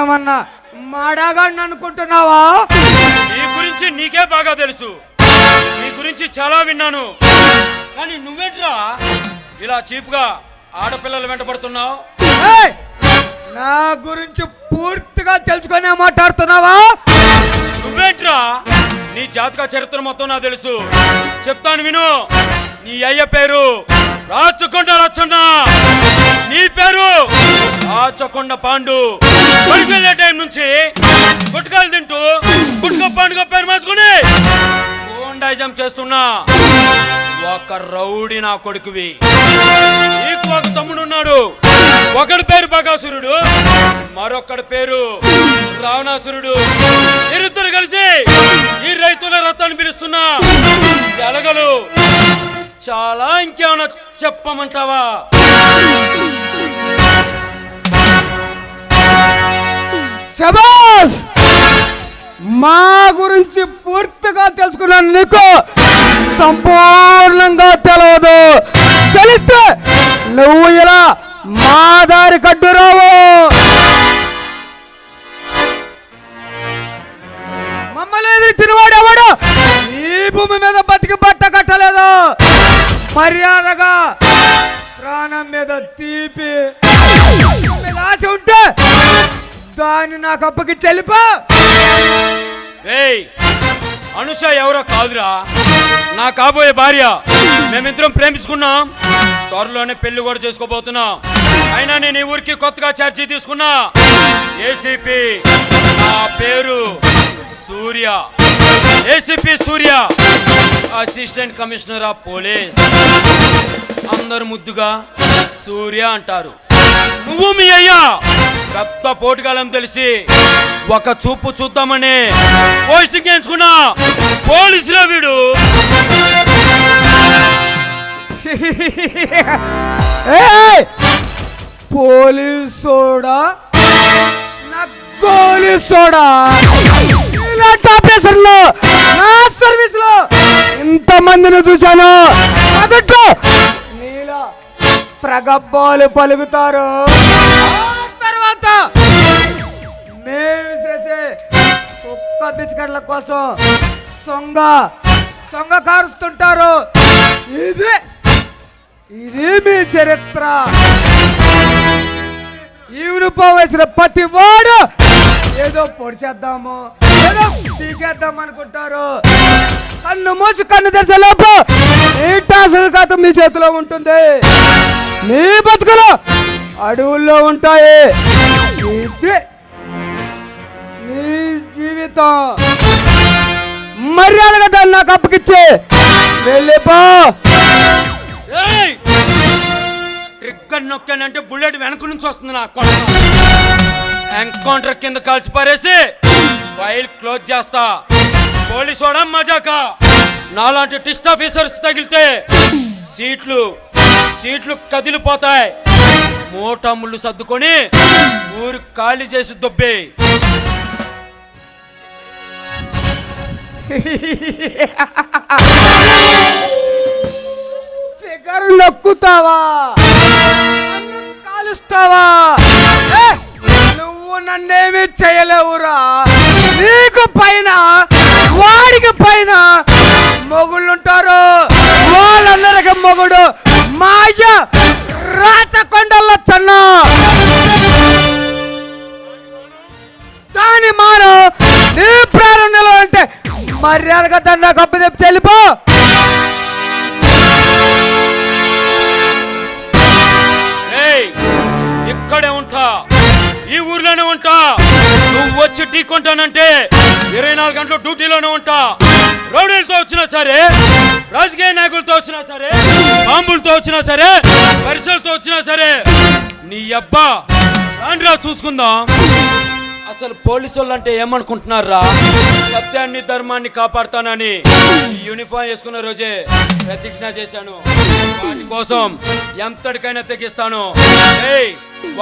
నేనేమన్నా మాడాగాడిని అనుకుంటున్నావా? నీ గురించి నీకే బాగా తెలుసు. నీ గురించి చాలా విన్నాను. కానీ నువ్వేంట్రా ఇలా చీప్గా ఆడపిల్లలు వెంటబడుతున్నావు ఏయ్! నా గురించి పూర్తిగా తెలుసుకునే మాట్లాడుతున్నావా? నువ్వేంట్రా నీ జాతక చరిత్ర మొత్తం నాకు తెలుసు. చెప్తాను విను. నీ అయ్య పేరు రాచకొండ రచ్చన్న నీ పేరు రాచకొండ పాండు. బడికి వెళ్ళే టైం నుంచి గుట్కాలు తింటూ గుట్క పాండుగా పేరు మార్చుకుని గోండాయిజం చేస్తున్నా. ఒక రౌడీ నా కొడుకువి. నీకు ఒక తమ్ముడు ఉన్నాడు. ఒకడి పేరు బకాసురుడు మరొకడి పేరు రావణాసురుడు. ఇరుద్దరు కలిసి ఈ రైతుల రథాన్ని పిలుస్తున్నా. జలగలు. చాలా ఇంకేమైనా చెప్పమంటావా? శబాస్ మా గురించి పూర్తిగా తెలుసుకున్నాను నీకు. సంపూర్ణంగా తెలియదు తెలిస్తే నువ్వు ఇలా మా దారి కట్టురావు మమ్మల్ని ఎదురు తినవాడు ఎవడు? ఈ భూమి మీద బతికి బట్ట కట్టలేదు. మర్యాదగా ప్రాణం మీద తీపి. ఆశ ఉంటే దాన్ని నాకు అప్పకి చెల్లిపో రేయ్ అనుష ఎవరో కాదురా. నా కాబోయే భార్య. మేమిద్దరం ప్రేమించుకున్నాం. త్వరలోనే పెళ్ళి కూడా చేసుకోబోతున్నాం. అయినా నేను ఈ ఊరికి కొత్తగా ఛార్జీ తీసుకున్నా. ఏసీపీ నా పేరు Surya. ACP Surya. Assistant commissioner of police అందరు ముద్దుగా సూర్య అంటారు. నువ్వు మీ అయ్యా. పెద్ద పోటుగాలం తెలిసి ఒక చూపు చూద్దామని పోస్టింగ్ ఎంచుకున్నా పోలీసులో వీడు. ఏయ్! పోలీసోడా? నా ఇలాంటి ఆఫీసర్లు నా సర్వీస్లో ఇంత మందిని చూశాను. మొదట్లో నీలా ప్రగబ్బాలు పలుకుతారు. కుక్క బిస్కెట్ల కోసం సొంగ సొంగ కారుస్తుంటారు. ఇది ఇది మీ చరిత్ర. ఈవునుపో వేసిన ప్రతి వాడు ఏదో పొడి చేద్దాము ఏదో పీకేద్దాం అనుకుంటారు. కన్ను మూసి కన్ను తెరిసే లోపు ఈ కథ మీ చేతిలో ఉంటుంది. మీ బతుకులు అడవుల్లో ఉంటాయి. జీవితం మర్యాదగా దాన్ని నాకు అప్పగిచ్చే. వెళ్ళిపో ఏయ్! ట్రిగ్గర్ నొక్కానంటే బుల్లెట్ వెనక నుంచి వస్తుంది నా ఎన్కౌంటర్ కింద కలిసి పారేసి ఫైల్ క్లోజ్ చేస్తా. పోలీసు వాడ మజాక? నాలాంటి టిస్ట్ ఆఫీసర్స్ తగిలితే సీట్లు సీట్లు కదిలిపోతాయి. మూట ముళ్ళు సర్దుకొని ఊరు ఖాళీ చేసి దొబ్బే ఫిగర్ నొక్కుతావా? కాలుస్తావా? నువ్వు నన్నేమి చేయలేవురా. నీకు పైన వాడికి మర్యాదగా దాన్ని నాకు అప్పచెప్పి చెల్లిపో. ఏయ్ ఇక్కడే ఉంటా. ఈ ఊర్లోనే ఉంటా. నువ్వు వచ్చి టీ కొంటానంటే ఇరవై నాలుగు గంటలు డ్యూటీలోనే ఉంటా. రౌడీలతో వచ్చినా సరే రాజకీయ నాయకులతో వచ్చినా సరే బాంబులతో వచ్చినా సరే పరిసలతో వచ్చినా సరే నీ అబ్బా రాండ్రా చూసుకుందాం. అసలు పోలీసు వాళ్ళు అంటే ఏమనుకుంటున్నారా? సత్యాన్ని ధర్మాన్ని కాపాడుతానని యూనిఫామ్ వేసుకున్న రోజే ప్రతిజ్ఞ చేశాను. వాటి కోసం ఎంతటికైనా తెగిస్తాను. ఏయ్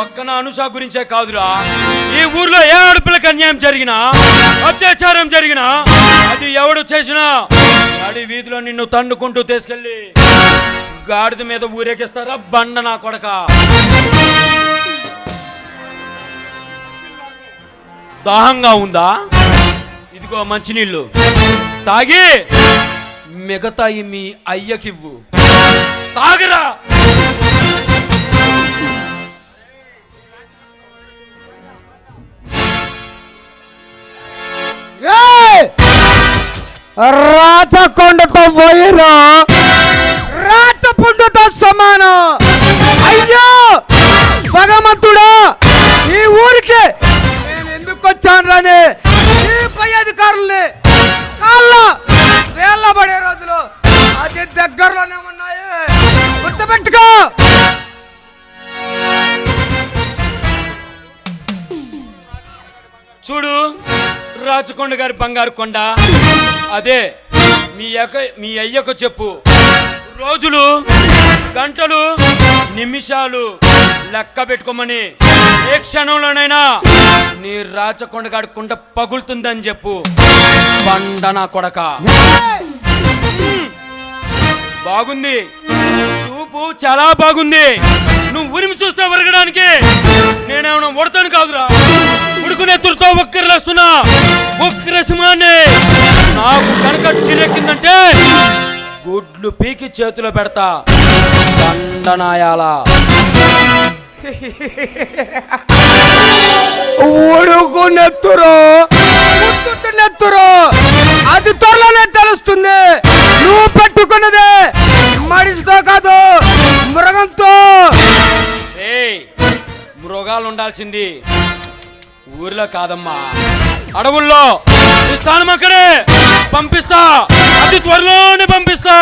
ఒక్క నా అనుష గురించే కాదురా. ఈ ఊర్లో ఏ ఆడపిల్లకి అన్యాయం జరిగినా అత్యాచారం జరిగినా అది ఎవడు చేసినా అడి వీధిలో నిన్ను తండుకుంటూ తీసుకెళ్ళి గాడిద మీద ఊరేగిస్తారా బండ నా కొడక? దాహంగా ఉందా? ఇదిగో మంచినీళ్ళు. తాగి మిగతాయి మీ అయ్యకివ్వు. తాగరా! రాచకొండతో పోయిరా? రాచపుండుతో రాని ఈ పై అధికారుల్ని కాళ్ళ వేళ్ళ పడే రోజులు అది దగ్గరలోనే ఉన్నాయి. గుర్తుపెట్టుకో! చూడు రాచకొండ గారి బంగారు కొండ. అదే మీ అక్క మీ అయ్యకు చెప్పు. రోజులు గంటలు నిమిషాలు లెక్క పెట్టుకోమని ఏ క్షణంలోనైనా నీ రాచకొండగాడి కుండ పగులుతుందని చెప్పు. బండ నా కొడక. బాగుంది. చూపు చాలా బాగుంది. నువ్వు ఉరిమి చూస్తే ఉరగడానికి నేనేమన్నా ఉడతాను కాదురా. ఉడుకునెత్తులతో ఒక్కరిలేస్తున్నా ఒక్కరి సింహాన్ని నాకు కనుక చిరెక్కిందంటే గుడ్లు పీకి చేతిలో పెడతా. దండనాయాల ఉడుకు నెత్తురు. అది త్వరలోనే తెలుస్తుంది. నువ్వు పెట్టుకున్నదే మనిషితో కాదు మృగంతో. ఏయ్ మృగాలు ఉండాల్సింది ఊర్లో కాదమ్మా. అడవుల్లో ఈ స్థానం అక్కడే. పంపిస్తా. అతి త్వరలోనే పంపిస్తా!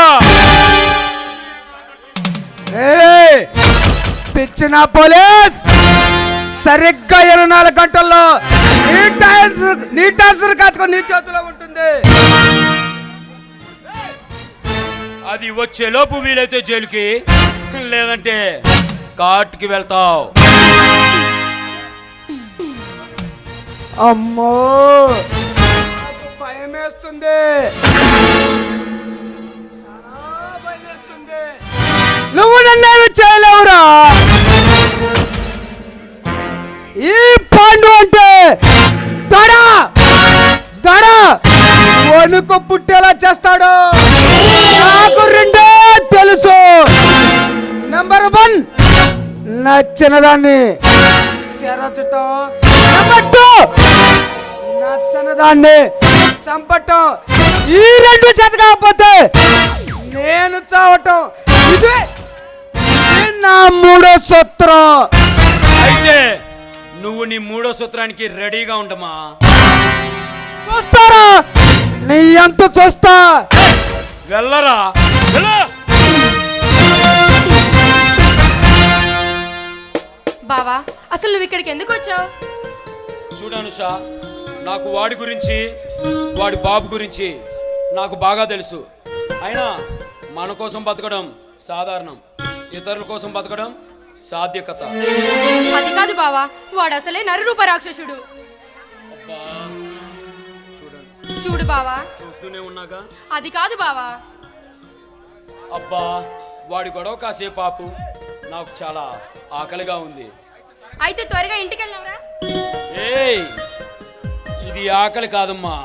పిచ్చిన పోలీస్! సరిగ్గా ఇరవై నాలుగు గంటల్లో నీ టాన్సర్ నీ చేతిలో ఉంటుంది. అది వచ్చే లోపు వీలైతే జైలుకి లేదంటే కాటుకి వెళ్తావు. అమ్మో! భయం వేస్తుంది నువ్వు నన్ను చేయలేవురా? ఈ పాండు అంటే దడ! దడ! వణుకు పుట్టేలా చేస్తాడు. నాకు రెండే తెలుసు. నెంబర్ వన్ నచ్చిన దాన్ని చెరచటం నెంబర్ టూ నచ్చని దాన్ని చంపటం. ఈ రెండు చేత కాకపోతే నేను చావటం. ఇదే ఇది నా మూడో సూత్రం. అయితే నువ్వు నీ మూడో సూత్రానికి రెడీగా ఉండమా? చూస్తారా? నీ ఎంత చూస్తా. వెళ్ళరా? వెళ్ళు. బావా అసలు నువ్వు ఇక్కడికి ఎందుకు వచ్చావు? చూడు అనుష నాకు వాడి గురించి వాడి బాబు గురించి నాకు బాగా తెలుసు. అయినా మన కోసం బతకడం సాధారణం. ఇతరుల కోసం బతకడం సాధ్యకత. అది కాదు బావా వాడు అసలే నరరూప రాక్షసుడు చూడు బావా. చూస్తూనే ఉన్నాగా? అది కాదు బావా. అబ్బా వాడి గొడవ కాసేపు ఆపు. నాకు చాలా ఆకలిగా ఉంది. అయితే త్వరగా ఇంటికి వెళ్దాంరా ఏయ్ ఇది ఆకలి కాదమ్మా.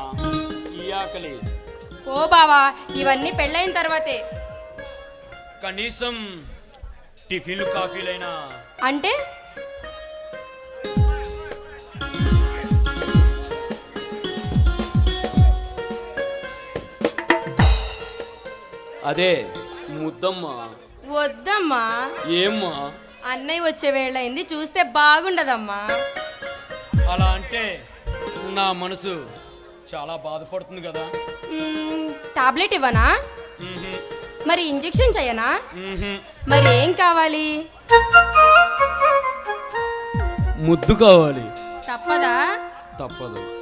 ఈ ఆకలి. ఓ బావా ఇవన్నీ పెళ్ళైన తర్వాతే. కనీసం టిఫిన్లు కాఫీలైనా అంటే? అదే ముద్దమ్మా. వద్దమ్మా. ఏమ్మా? అన్నయ్య వచ్చే వేళయింది చూస్తే బాగుండదమ్మా. అలా అంటే నా మనసు చాలా బాధపడుతుంది కదా? టాబ్లెట్ ఇవ్వనా? మరి ఇంజెక్షన్ చేయనా. మరి ఏం కావాలి? ముద్దు కావాలి. తప్పదా? తప్పదు.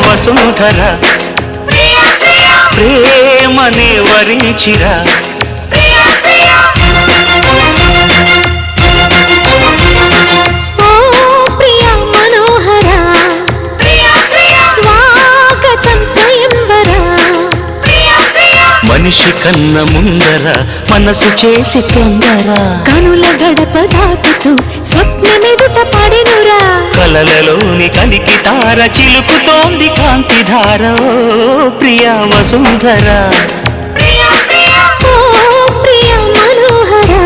వసుంధర ప్రేమనే వరించిరా. మనిషి కన్న ముందర మనసు చేసి తొందర. కనుల గడప దాటుతూ స్వప్నమెదుట పడెనురా. వలలలోని కలికి తార చిలుకుతోంది కాంతిధార. ప్రియా వసుంధర. ఓ ప్రియ మనోహర.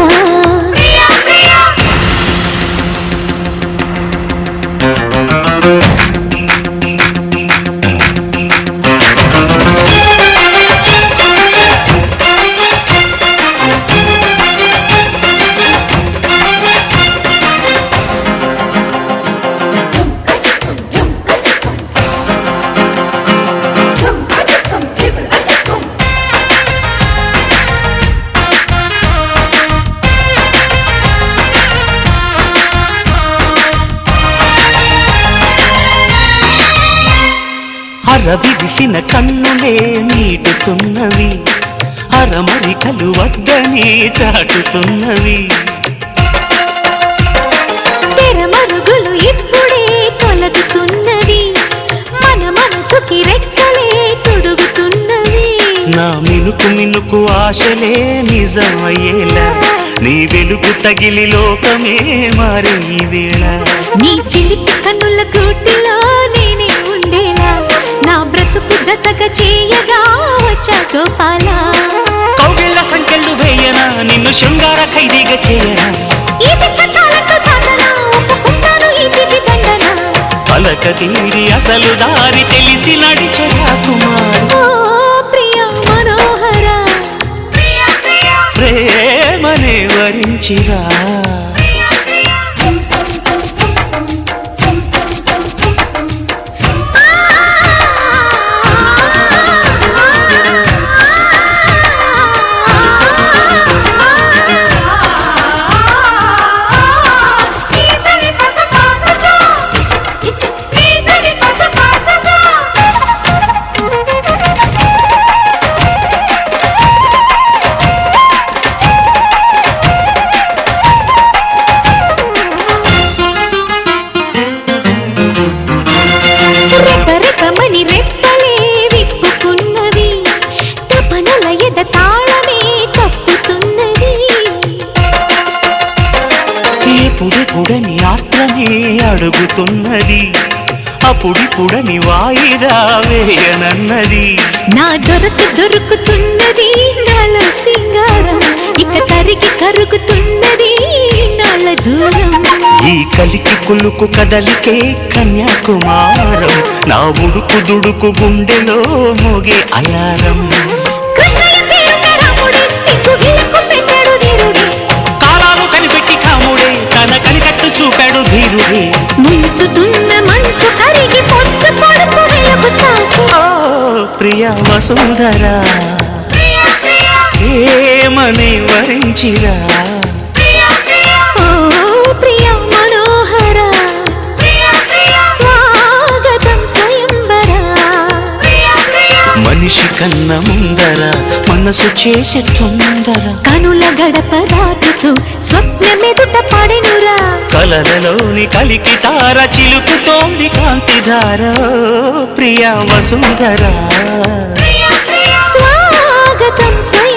అరవిరిసిన కన్నులే నీటుతున్నవి. అరమరికలు వద్దని చాటుతున్నవి. తెరమరుగులు ఇప్పుడే తొలగుతున్నవి. మన మనసుకి రెక్కలే తొడుగుతున్నవి. నా మినుకు మినుకు ఆశలే నిజమయ్యేలా. నీ వెలుగు తగిలి లోకమే మారే వేళ. నీ చిలిపి కన్నుల కూటిలో వచ్చా గోపాల. కౌగిళ్ళ సంఖ్యలు వేయనా నిన్ను శృంగార ఖైదీగా చేయనా? ఈ శిక్ష చాలంటూ చాటనా ఒప్పుకుంటాను ఈ పిపి దండన? పలక తీరి అసలు దారి తెలిసి నడిచే కుమార్? ప్రియ మనోహర. ప్రేమనే వరించిరా. అడుగుతున్నది. అప్పుడిప్పుడని వాయిదా వేయనన్నది. నా దొరకు దొరుకుతున్నది నాలో సింగారం. ఇక తరిగి కరుగుతున్నది నాళ్ళ దూరం. ఈ కలికి కులుకు కదలికే కన్యాకుమారం. నా ఉడుకు దుడుకు గుండెలో మోగే అయారం కృష్ణయ్య చూపాడు ధీరుడే ముంచుతున్న మంచు కరిగి పొద్దు పొడుపు వెలుగు తాకి. ఓ ప్రియ వసుంధరా. ఏమని వరించిరా? మనిషి కన్న ముందర మనసు చేసే తొందర. కనుల గడప దాటుతూ స్వప్నమెదుట పడెనురా. వలనలోని కలికి తార చిలుకుతోంది కాంతిధార. ప్రియా వసుంధరా. స్వాగతం స్వయం